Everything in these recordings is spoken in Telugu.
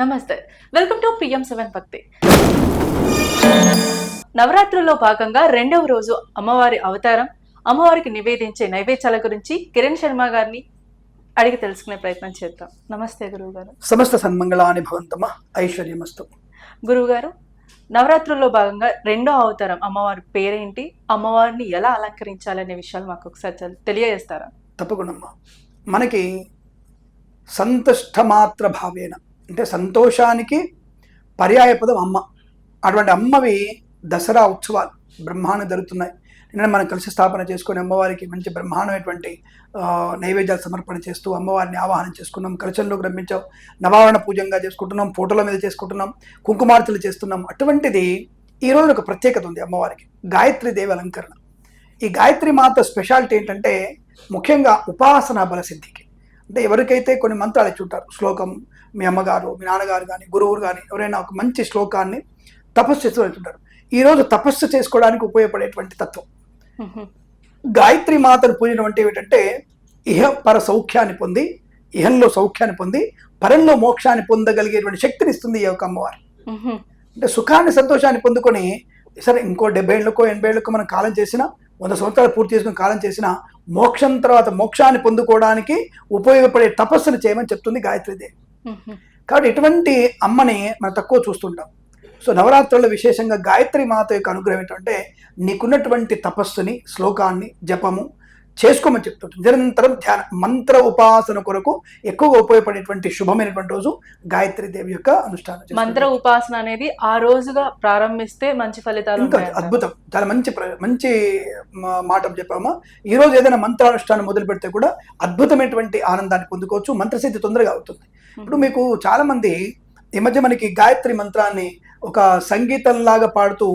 నమస్తే. వెల్కమ్ టు పిఎం సెవెన్ భక్తి నవరాత్రుల్లో భాగంగా రెండవ రోజు అమ్మవారి అవతారం అమ్మవారికి నివేదించే నైవేద్యాల గురించి కిరణ్ శర్మ గారిని అడిగి తెలుసుకునే ప్రయత్నం చేద్దాం. నమస్తే గురువు గారు సమస్త సన్మంగళాని భవంతమ్మ ఐశ్వర్యమస్తు. గురువు గారు నవరాత్రుల్లో భాగంగా రెండో అవతారం అమ్మవారి పేరేంటి? అమ్మవారిని ఎలా అలంకరించాలనే విషయాలు మాకు ఒకసారి తెల్- తెలియజేస్తారా? తప్పకుండా మనకి సంతుష్టమాత్ర భావేన అంటే సంతోషానికి పర్యాయపదం అమ్మ. అటువంటి అమ్మవి దసరా ఉత్సవాలు బ్రహ్మాండం జరుగుతున్నాయి. నిన్న మనం కలిసి స్థాపన చేసుకుని అమ్మవారికి మంచి బ్రహ్మాండమైనటువంటి నైవేద్యాలు సమర్పణ చేస్తూ అమ్మవారిని ఆవాహనం చేసుకున్నాం. కలచంలో గ్రహించాం నవావరణ పూజంగా చేసుకుంటున్నాం. ఫోటోల మీద చేసుకుంటున్నాం. కుంకుమార్తెలు చేస్తున్నాం. అటువంటిది ఈ రోజు ఒక ప్రత్యేకత ఉంది అమ్మవారికి. గాయత్రి దేవి అలంకరణ. ఈ గాయత్రి మాత స్పెషాలిటీ ఏంటంటే ముఖ్యంగా ఉపాసనా బలసిద్ధికి. అంటే ఎవరికైతే కొన్ని మంత్రాలు ఇచ్చి ఉంటారు శ్లోకం మీ అమ్మగారు మీ నాన్నగారు కానీ గురువులు కానీ ఎవరైనా ఒక మంచి శ్లోకాన్ని తపస్సు చేస్తూ వెళ్తుంటారు ఈరోజు తపస్సు చేసుకోవడానికి ఉపయోగపడేటువంటి తత్వం. గాయత్రి మాతను పూజనం అంటే ఏమిటంటే ఇహ పర సౌఖ్యాన్ని పొంది ఇహంలో సౌఖ్యాన్ని పొంది పరంలో మోక్షాన్ని పొందగలిగేటువంటి శక్తిని ఇస్తుంది ఈ యొక్క అమ్మవారు. అంటే సుఖాన్ని సంతోషాన్ని పొందుకొని సరే ఇంకో డెబ్బై ఏళ్ళకో ఎనభై ఏళ్ళకో మనం కాలం చేసినా వంద సంవత్సరాలు పూర్తి చేసుకుని కాలం చేసినా మోక్షం తర్వాత మోక్షాన్ని పొందుకోవడానికి ఉపయోగపడే తపస్సును చేయమని చెప్తుంది గాయత్రీదేవి. కాబట్టి ఇటువంటి అమ్మని మనం తక్కువ చూస్తుంటాం. సో నవరాత్రుల్లో విశేషంగా గాయత్రి మాత యొక్క అనుగ్రహం ఏంటంటే నీకున్నటువంటి తపస్సుని శ్లోకాన్ని జపము చేసుకోమని చెప్తుంటుంది నిరంతరం ధ్యాన మంత్ర ఉపాసన కొరకు ఎక్కువగా ఉపయోగపడేటువంటి శుభమైనటువంటి రోజు గాయత్రి దేవి యొక్క అనుష్ఠానం. మంత్ర ఉపాసన అనేది ఆ రోజుగా ప్రారంభిస్తే మంచి ఫలితాలు? అద్భుతం. చాలా మంచి మంచి మాట చెప్పామా? ఈ రోజు ఏదైనా మంత్రానుష్ఠానం మొదలు పెడితే కూడా అద్భుతమైనటువంటి ఆనందాన్ని పొందుకోవచ్చు మంత్రసిద్ధి తొందరగా అవుతుంది. ఇప్పుడు మీకు చాలా మంది ఈ మధ్య మనకి గాయత్రి మంత్రాన్ని ఒక సంగీతంలాగా పాడుతూ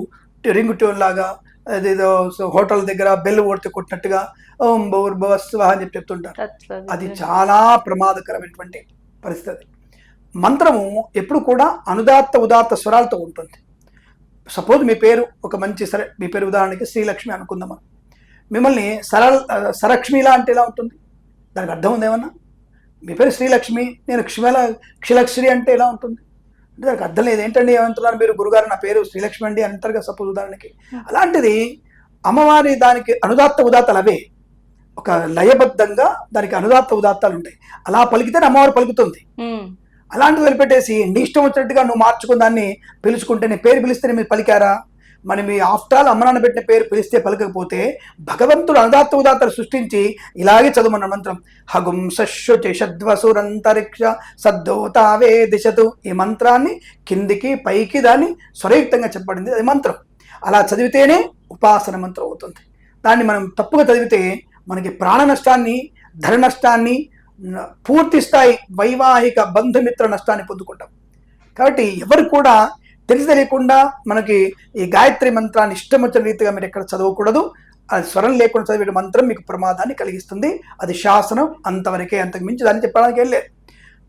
రింగ్ ట్యూన్ లాగా అదేదో హోటల్ దగ్గర బెల్ ఓడితే కొట్టినట్టుగా ఓం భూర్భవస్వ అని చెప్పి చెప్తుంటారు. అది చాలా ప్రమాదకరమైనటువంటి పరిస్థితి. మంత్రము ఎప్పుడు కూడా అనుదాత్త ఉదాత్త స్వరాలతో ఉంటుంది. సపోజ్ మీ పేరు ఒక మంచి సరే మీ పేరు ఉదాహరణకి శ్రీలక్ష్మి అనుకుందాం. మిమ్మల్ని సరళ సరక్ష్మిలా అంటే ఎలా ఉంటుంది. దానికి అర్థం ఉంది ఏమన్నా మీ పేరు శ్రీలక్ష్మి నేను క్షిమల క్షిలక్ష్మి అంటే ఎలా ఉంటుంది? అంటే దానికి అర్థం లేదు. ఏంటండి ఏమంటున్నారు మీరు గురుగారు? నా పేరు శ్రీలక్ష్మి అండి అంటారు కదా సపోజ్ ఉదాహరణకి. అలాంటిది అమ్మవారి దానికి అనుదాత్త ఉదాత్తాలు అవే. ఒక లయబద్ధంగా దానికి అనుదాత్త ఉదాత్తాలు ఉంటాయి. అలా పలికితే అమ్మవారు పలుకుతుంది. మ్మ్. అలాంటిది వదిలిపెట్టేసి నీ ఇష్టం వచ్చినట్టుగా నువ్వు మార్చుకుని దాన్ని పిలుచుకుంటే నీ పేరు పిలిస్తే మీరు పలికారా? మరి మీ ఆఫ్టాల్ అమ్మనాన్న పెట్టిన పేరు పిలిస్తే పలకకపోతే భగవంతుడు అనదాత్త ఉదాత్తలు సృష్టించి ఇలాగే చదువుమన్న మంత్రం. హగుం సశ్రుచి చషద్వసురంతరిక్ష సద్దోతావే దిశతు ఈ మంత్రాన్ని కిందికి పైకి దాన్ని స్వరయుక్తంగా చెప్పబడింది. అది మంత్రం. అలా చదివితేనే ఉపాసన మంత్రం అవుతుంది. దాన్ని మనం తప్పుగా చదివితే మనకి ప్రాణ నష్టాన్ని ధర నష్టాన్ని పూర్తి స్థాయి వైవాహిక బంధుమిత్ర నష్టాన్ని పొందుకుంటాం. కాబట్టి ఎవరు కూడా తెలిసి తెలియకుండా మనకి ఈ గాయత్రి మంత్రాన్ని ఇష్టం వచ్చిన రీతిగా మీరు ఎక్కడ చదవకూడదు. అది స్వరం లేకుండా చదివే మంత్రం మీకు ప్రమాదాన్ని కలిగిస్తుంది. అది శాసనం అంతవరకే అంతకు మించి దాన్ని చెప్పడానికి లేదు.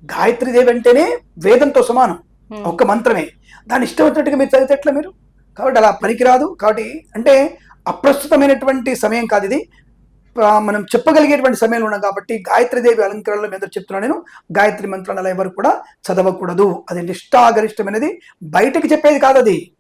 గాయత్రి దేవి అంటేనే వేదంతో సమానం. ఒక్క మంత్రమే. దాన్ని ఇష్టం వచ్చినట్టుగా మీరు చదివితే ఎట్లా మీరు? కాబట్టి అలా పనికిరాదు. కాబట్టి అంటే అప్రస్తుతమైనటువంటి సమయం కాదు ఇది. మనం చెప్పగలిగేటువంటి సమయంలో ఉన్నాం కాబట్టి గాయత్రిదేవి అలంకరణలో మీద చెప్తున్నాను నేను. గాయత్రి మంత్రాలు అలా ఎవరు కూడా చదవకూడదు. అది నిష్ఠాగరిష్టమైనది. బయటకు చెప్పేది కాదు అది.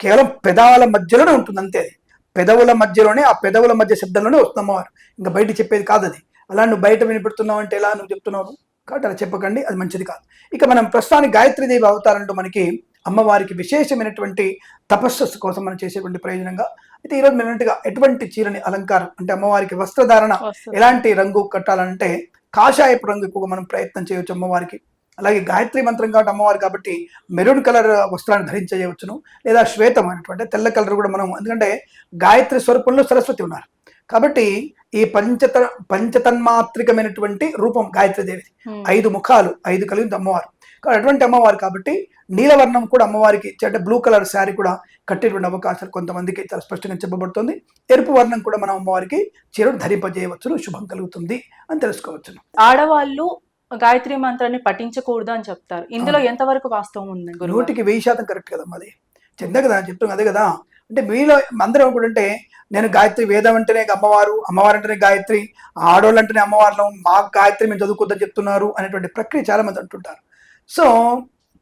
కేవలం పెదాల మధ్యలోనే ఉంటుంది అంతే. అది పెదవుల మధ్యలోనే ఆ పెదవుల మధ్య శబ్దంలోనే వస్తుంది ఇంకా బయట చెప్పేది కాదు అది. అలా నువ్వు బయట వినిపెడుతున్నావు అంటే ఎలా నువ్వు చెప్తున్నావు? కాబట్టి అలా చెప్పకండి అది మంచిది కాదు. ఇక మనం ప్రస్తుతానికి గాయత్రీదేవి అవతారంలో మనకి అమ్మవారికి విశేషమైనటువంటి తపస్సు కోసం మనం చేసేటువంటి ప్రయోజనంగా అయితే ఈరోజు అన్నట్టుగా ఎటువంటి చీరని అలంకారం అంటే అమ్మవారికి వస్త్రధారణ. ఎలాంటి రంగు కట్టాలంటే కాషాయపు రంగు ఎక్కువగా మనం ప్రయత్నం చేయవచ్చు అమ్మవారికి. అలాగే గాయత్రి మంత్రం కాబట్టి అమ్మవారు కాబట్టి మెరూన్ కలర్ వస్త్రాన్ని ధరించవచ్చును లేదా శ్వేతమైనటువంటి తెల్ల కలర్ కూడా మనం ఎందుకంటే గాయత్రి స్వరూపంలో సరస్వతి ఉన్నారు. కాబట్టి ఈ పంచత పంచతన్మాత్రికమైనటువంటి రూపం గాయత్రి మ్మ్. ఐదు ముఖాలు ఐదు కలిగింది అమ్మవారు. అటువంటి అమ్మవారు కాబట్టి నీలవర్ణం కూడా అమ్మవారికి అంటే బ్లూ కలర్ శారీ కూడా కట్టేటువంటి అవకాశాలు కొంతమందికి చాలా స్పష్టంగా చెప్పబడుతుంది. ఎరుపు వర్ణం కూడా మనం అమ్మవారికి చీరను ధరింపజేయవచ్చును శుభం కలుగుతుంది అని తెలుసుకోవచ్చును. ఆడవాళ్ళు గాయత్రి మంత్రాన్ని పఠించకూడదు అని చెప్తారు. ఇందులో ఎంతవరకు వాస్తవం ఉంది నూటికి వెయ్యి శాతం కరెక్ట్ కదమ్మా అది చెందా కదా చెప్తాం అదే కదా. అంటే మీలో అందరం అనుకుంటుంటే నేను గాయత్రి వేదం అంటేనే అమ్మవారు అమ్మవారు అంటేనే గాయత్రి ఆడవాళ్ళు అంటేనే అమ్మవారు మాకు గాయత్రి మేము చదువుకోద్దని చెప్తున్నారు అనేటువంటి ప్రక్రియ చాలా మంది అంటుంటారు. సో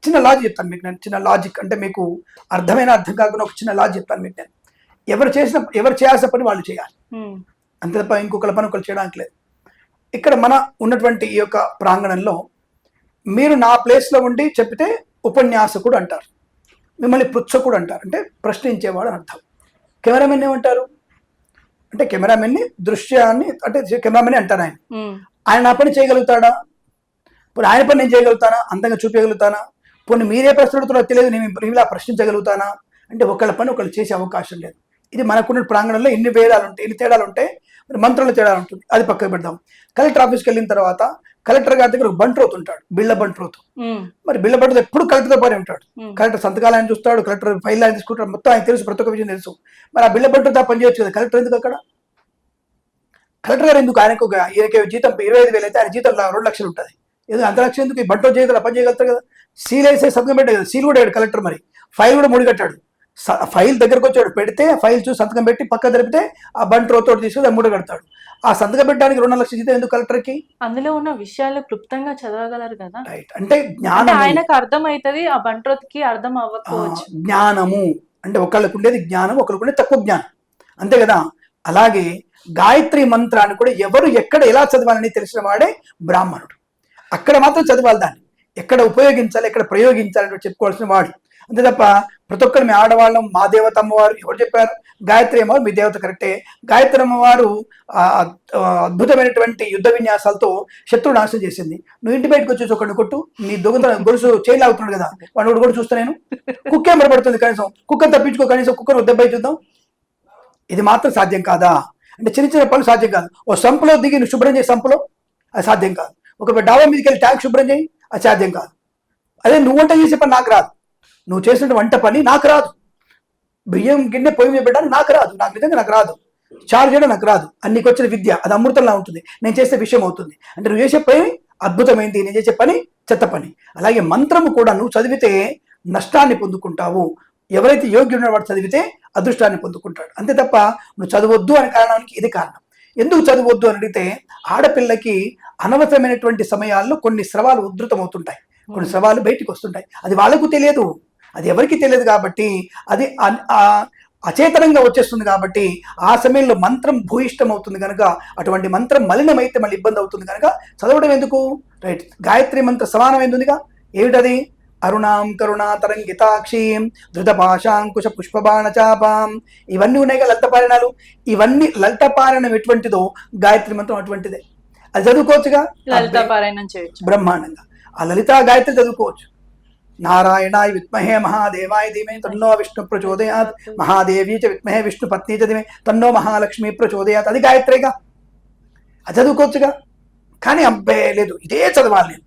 చిన్న లాజిక్ చెప్తాను మీకు నేను చిన్న లాజిక్ అంటే మీకు అర్థమైన అర్థం కాకుండా ఒక చిన్న లాజిక్ చెప్తాను మీకు నేను. ఎవరు చేసిన ఎవరు చేయాల్సిన పని వాళ్ళు చేయాలి. అంతే తప్ప ఇంకొకరి పని ఒకరు చేయడానికి లేదు. ఇక్కడ మన ఉన్నటువంటి ఈ యొక్క ప్రాంగణంలో మీరు నా ప్లేస్లో ఉండి చెప్తే ఉపన్యాసకుడు అంటారు. మిమ్మల్ని పృచ్ఛకుడు అంటారు. అంటే ప్రశ్నించేవాడు అని అర్థం. కెమెరామెన్ ఏమంటారు? అంటే కెమెరామెన్ని దృశ్యాన్ని అంటే కెమెరామెన్ అంటారు ఆయన. ఆయన నా పని చేయగలుగుతాడా? పోనీ ఆయన పని నేను చేయగలుగుతానా? అందంగా చూపించగలుగుతానా? పోనీ మీరే ప్రశ్న అడుగుతున్నారో తెలియదు నేను ఇలా ప్రశ్నించగలుగుతానా? అంటే ఒకళ్ళ పని ఒకళ్ళు చేసే అవకాశం లేదు. ఇది మనకున్న ప్రాంగణంలో ఎన్ని భేదాలు ఉంటాయి ఎన్ని తేడాలు ఉంటాయి మరి మంత్రుల తేడాలు ఉంటుంది. అది పక్కకు పెడదాం. కలెక్టర్ ఆఫీస్కి వెళ్ళిన తర్వాత కలెక్టర్ గారి దగ్గర ఒక బంట్రోత్ ఉంటాడు బిళ్ళ బంట్రోత్ మరి బిళ్ళ బంట్రోత్ ఎప్పుడు కలెక్టర్ పని ఉంటాడు. కలెక్టర్ సంతకాలు ఆయన చూస్తాడు కలెక్టర్ ఫైల్ ఆయన తీసుకుంటాడు మొత్తం ఆయన తెలుసు ప్రతి ఒక్క విషయం తెలుసు. మరి ఆ బిళ్ళ బంట్రోత్ పని చేయొచ్చు కదా? కలెక్టర్ ఎందుకు అక్కడ? కలెక్టర్ గారు ఎందుకు? ఆయనకు ఒక ఈయనకి జీతం ఇరవై ఐదు వేలు అయితే ఆయన జీతం రెండు లక్షలు ఉంటుంది. ఎందుకు అంత లక్షలు ఎందుకు? ఈ బంటో చేయగల పని చేయగలుగుతారు కదా. సీల్ వేసే సంతకం పెట్టే కదా. సీల్ కూడా కలెక్టర్ మరి. ఫైల్ కూడా ముడి కట్టాడు స- ఫైల్ దగ్గరకు వచ్చాడు. పెడితే ఫైల్ చూసి సంతకం పెట్టి పక్క జరిపితే ఆ బంట్ రోతో తీసుకుని మూడు కడతాడు. ఆ సంతకం పెట్టడానికి రెండు లక్షల జీతం ఎందుకు కలెక్టర్కి అందులో ఉన్న విషయాలు క్లుప్తంగా చదవగలరు కదా. రైట్ అంటే జ్ఞానం ఆయనకు అర్థం అవుతుంది ఆ బంట్రోత్కి అర్థం ఆ, అవ్వకపోవచ్చు జ్ఞానము. అంటే ఒకళ్ళకు ఉండేది జ్ఞానం ఒకరికి ఉండేది తక్కువ జ్ఞానం. అంతే కదా. అలాగే గాయత్రి మంత్రాన్ని కూడా ఎవరు ఎక్కడ ఎలా చదవాలని తెలిసిన వాడే బ్రాహ్మణుడు. అక్కడ మాత్రం చదవాలి దాన్ని. ఎక్కడ ఉపయోగించాలి ఎక్కడ ప్రయోగించాలని చెప్పుకోవాల్సిన వాడు. అంతే తప్ప ప్రతి ఒక్కరు మీ ఆడవాళ్ళం మా దేవత అమ్మవారు ఎవరు చెప్పారు? గాయత్రి అమ్మవారు మీ దేవత కరెక్టే. గాయత్రి అమ్మవారు అద్భుతమైనటువంటి యుద్ధ విన్యాసాలతో శత్రువు నాశనం చేసింది. నువ్వు ఇంటి బయటకు వచ్చేసి ఒకటి కొట్టు నీ దొంగత గొలుసు చేయలాగుతున్నాడు కదా. వాడు ఒకటి కూడా చూస్తా నేను. కుక్క ఎంబడుతుంది కనీసం. కుక్కను తప్పించుకో కనీసం కుక్కను దెబ్బ చూద్దాం. ఇది మాత్రం సాధ్యం కాదా? అంటే చిన్న చిన్న పనులు సాధ్యం కాదు. ఓ సంపులో దిగి నువ్వు శుభ్రం చేసే సంపులో అది సాధ్యం కాదు. ఒక డాబా మీదకి వెళ్ళి ట్యాంక్ శుభ్రం చేయి అది సాధ్యం కాదు. అదే నువ్వు వంట చేసే పని నాకు రాదు. నువ్వు చేసిన వంట పని నాకు రాదు. బియ్యం గిన్నె పొయ్యి మీద పెట్టడానికి నాకు రాదు. నాకు నిజంగా నాకు రాదు. చార్జ్ చేయడం నాకు రాదు. అన్నికి వచ్చిన విద్య అది అమృతంలా ఉంటుంది. నేను చేసే విషయం అవుతుంది. అంటే నువ్వు చేసే పని అద్భుతమైంది. నేను చేసే పని చెత్త పని. అలాగే మంత్రము కూడా నువ్వు చదివితే నష్టాన్ని పొందుకుంటావు. ఎవరైతే యోగ్యుడో వాడు చదివితే అదృష్టాన్ని పొందుకుంటాడు. అంతే తప్ప నువ్వు చదవద్దు అనే కారణానికి ఇది కారణం. ఎందుకు చదవద్దు అని అడిగితే ఆడపిల్లకి అనవసరమైనటువంటి సమయాల్లో కొన్ని స్రవాలు ఉధృతమవుతుంటాయి. కొన్ని స్రవాలు బయటికి వస్తుంటాయి అది వాళ్ళకు తెలియదు. అది ఎవరికి తెలియదు కాబట్టి అది ఆ అచేతనంగా వచ్చేస్తుంది కాబట్టి ఆ సమయంలో మంత్రం భూయిష్టం అవుతుంది కనుక అటువంటి మంత్రం మలినమైతే మళ్ళీ ఇబ్బంది అవుతుంది కనుక చదవడం ఎందుకు? రైట్. గాయత్రి మంత్ర సమానమైందిగా ఏమిటది? అరుణాం కరుణా తరంగితాక్షీం ధృతపాశాంకుశ పుష్పబాణ చాపాం ఇవన్నీ ఉన్నాయి కదా లలితపారాయణాలు ఇవన్నీ లలితపారాయణం ఎటువంటిదో గాయత్రి మంత్రం అటువంటిదే. అది చదువుకోవచ్చుగా? లలిత పారాయణం చేయొచ్చు. బ్రహ్మాండంగా. ఆ లలితా గాయత్రి చదువుకోవచ్చు. నారాయణాయ విద్మహే మహాదేవాయ ధీమే తన్నో విష్ణు ప్రచోదయాత్ మహాదేవి చ విద్మహే విష్ణు పత్ని చ ధీమే తన్నో మహాలక్ష్మి ప్రచోదయాత్. అది గాయత్రిగా. అది చదువుకోవచ్చుగా? కానీ అబ్బే లేదు ఇదే చదవాలి నేను.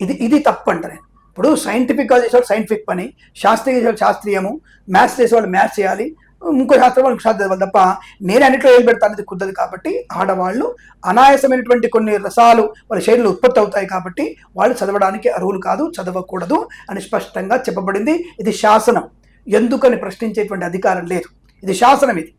ఇది ఇది తప్పు అంట నేను. ఇప్పుడు సైంటిఫిక్గా చేసేవాళ్ళు సైంటిఫిక్ పని శాస్త్రీయ చేసేవాళ్ళు శాస్త్రీయము మ్యాథ్స్ చేసేవాళ్ళు మ్యాథ్స్ చేయాలి ఇంకో శాస్త్రం వాళ్ళకి సాధ్యం తప్ప నేను అన్నిట్లో ఏం పెడతా అనేది కుదరదు కాబట్టి ఆడవాళ్ళు అనాయాసమైనటువంటి కొన్ని రసాలు వాళ్ళ శైలిలో ఉత్పత్తి అవుతాయి కాబట్టి వాళ్ళు చదవడానికి అర్హులు కాదు చదవకూడదు అని స్పష్టంగా చెప్పబడింది. ఇది శాసనం. ఎందుకని ప్రశ్నించేటువంటి అధికారం లేదు. ఇది శాసనం ఇది.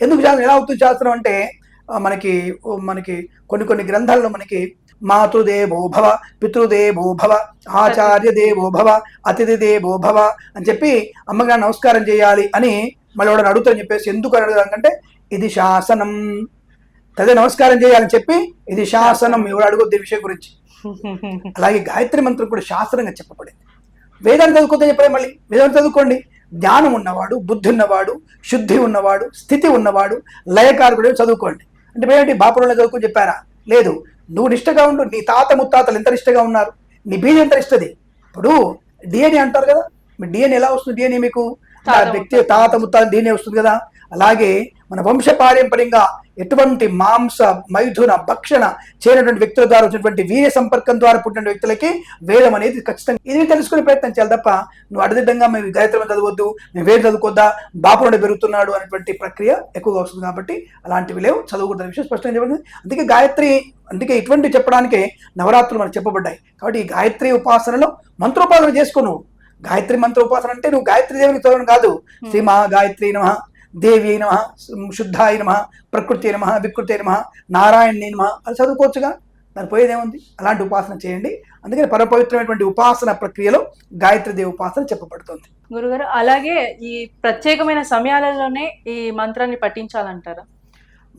ఎందుకు శాసనం? ఎలా అవుతుంది శాస్త్రం అంటే మనకి మనకి కొన్ని కొన్ని గ్రంథాల్లో మనకి మాతృదేవోభవ పితృదేవోభవ ఆచార్య దేవోభవ అతిథి దేవోభవ అని చెప్పి అమ్మగారు నమస్కారం చేయాలి అని మళ్ళీ వాడు అడుగుతారని చెప్పేసి ఎందుకు అని అడుగుతారంటే ఇది శాసనం. తదే నమస్కారం చేయాలని చెప్పి ఇది శాసనం ఎవరు అడుగుద్ది విషయం గురించి. అలాగే గాయత్రి మంత్రం కూడా శాస్త్రంగా చెప్పబడింది. వేదాన్ని చదువుకోతే చెప్పలే మళ్ళీ. వేదాన్ని చదువుకోండి. జ్ఞానం ఉన్నవాడు బుద్ధి ఉన్నవాడు శుద్ధి ఉన్నవాడు స్థితి ఉన్నవాడు లయకారకుడు చదువుకోండి. అంటే ఏంటి? బాపురంలో చదువుకుని చెప్పారా? లేదు. నువ్వు నిష్టగా ఉండు. నీ తాత ముత్తాతలు ఎంత నిష్టగా ఉన్నారు? నీ బీజం ఎంత నిష్టది ఇప్పుడు డిఎన్ఏ అంటారు కదా. మీ డిఎన్ఏ ఎలా వస్తుంది? డిఎన్ఏ మీకు వ్యక్తి తాత ముత్తాత డిఎన్ఏ వస్తుంది కదా. అలాగే మన వంశ పారంపర్యంగా ఎటువంటి మాంస మైథున భక్షణ చేయనటువంటి వ్యక్తుల ద్వారా వచ్చినటువంటి వీర్య సంపర్కం ద్వారా పుట్టిన వ్యక్తులకి వేదం అనేది ఖచ్చితంగా ఇది తెలుసుకునే ప్రయత్నం చేయాలి తప్ప నువ్వు అడదిడ్డంగా మేము గాయత్రం చదవద్దు మేము వేరు చదువుకోద్దా బాపునుడు పెరుగుతున్నాడు అనేటువంటి ప్రక్రియ ఎక్కువగా వస్తుంది కాబట్టి అలాంటివి లేవు. చదువుకూడదు విషయం స్పష్టంగా చెప్పబడింది అందుకే గాయత్రి అందుకే ఇటువంటి చెప్పడానికే నవరాత్రులు మనకు చెప్పబడ్డాయి. కాబట్టి ఈ గాయత్రి ఉపాసనలో మంత్రోపాసన చేసుకో నువ్వు. గాయత్రి మంత్ర ఉపాసన అంటే నువ్వు గాయత్రి దేవునికి చదవడం కాదు. శ్రీ మహా గాయత్రి నమ దేవి నమ శుద్ధాయ నమ ప్రకృతి నమ వికృతి నమ నారాయణ నమ అది చదువుకోవచ్చుగా? దాని పోయేది ఏముంది అలాంటి ఉపాసన చేయండి. అందుకని పరమ పవిత్రమైనటువంటి ఉపాసన ప్రక్రియలో గాయత్రి దేవి ఉపాసన చెప్పబడుతుంది. గురుగారు అలాగే ఈ ప్రత్యేకమైన సమయాలలోనే ఈ మంత్రాన్ని పఠించాలంటారా?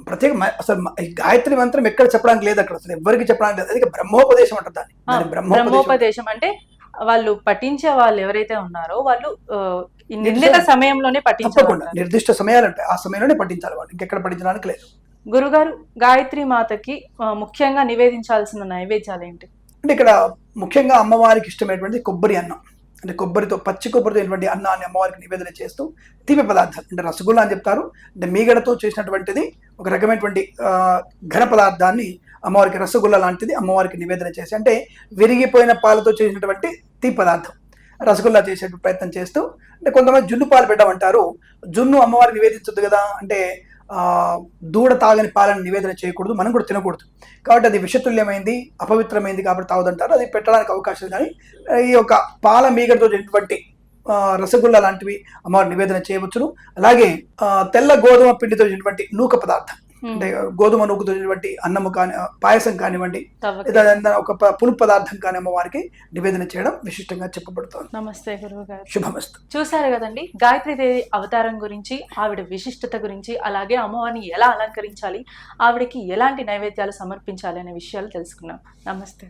ప్రత్యేక అసలు గాయత్రి మంత్రం ఎక్కడ చెప్పడానికి లేదు అక్కడ. అసలు ఎవరికి చెప్పడానికి లేదు. అది బ్రహ్మోపదేశం అంటారు దాన్ని. బ్రహ్మోపదేశం అంటే వాళ్ళు పఠించే వాళ్ళు ఎవరైతే ఉన్నారో వాళ్ళు నిర్ణీత నిర్దిష్ట- సమయంలోనే పఠించాలి నిర్దిష్ట సమయాలు ఉంటాయి ఆ సమయంలోనే పఠించాలి వాళ్ళు. ఇంకెక్కడ పఠించడానికి లేదు. గురుగారు గాయత్రి మాతకి ముఖ్యంగా నివేదించాల్సిన నైవేద్యాలు ఏంటి? అంటే ఇక్కడ ముఖ్యంగా అమ్మవారికి ఇష్టమైనటువంటి కొబ్బరి అన్నం. అంటే కొబ్బరితో పచ్చి కొబ్బరితో అయినటువంటి అన్నాన్ని అమ్మవారికి నివేదన చేస్తూ తీపి పదార్థాలు అంటే రసగుల్లా అని చెప్తారు. అంటే మీగడతో చేసినటువంటిది ఒక రకమైనటువంటి ఘన పదార్థాన్ని అమ్మవారికి రసగుల్లా లాంటిది అమ్మవారికి నివేదన చేసి అంటే విరిగిపోయిన పాలతో చేసినటువంటి తీ పదార్థం. రసగుల్లా చేసే ప్రయత్నం చేస్తూ అంటే కొంతమంది జున్ను పాలు పెట్టమంటారు. జున్ను అమ్మవారికి నివేదించద్దు కదా అంటే దూడ తాగని పాలను నివేదన చేయకూడదు మనం కూడా తినకూడదు. కాబట్టి అది విషతుల్యమైంది అపవిత్రమైంది కాబట్టి తాగదంటారు అది పెట్టడానికి అవకాశం కానీ ఈ యొక్క పాల మీగడతో చేసినటువంటి రసగుల్లా లాంటివి అమ్మవారి నివేదన చేయవచ్చును. అలాగే తెల్ల గోధుమ పిండితో చేసినటువంటి నూక పదార్థం. అంటే గోధుమ నూకతో చేసినటువంటి అన్నము కానీ పాయసం కానివ్వండి. లేదా ఒక ప- పులుపు పదార్థం కానీ అమ్మవారికి నివేదన చేయడం విశిష్టంగా చెప్పబడుతోంది. నమస్తే గురువు గారు శుభమస్తు. చూసారు కదండి గాయత్రి దేవి అవతారం గురించి ఆవిడ విశిష్టత గురించి అలాగే అమ్మవారిని ఎలా అలంకరించాలి ఆవిడకి ఎలాంటి నైవేద్యాలు సమర్పించాలి అనే విషయాలు తెలుసుకున్నాం. నమస్తే.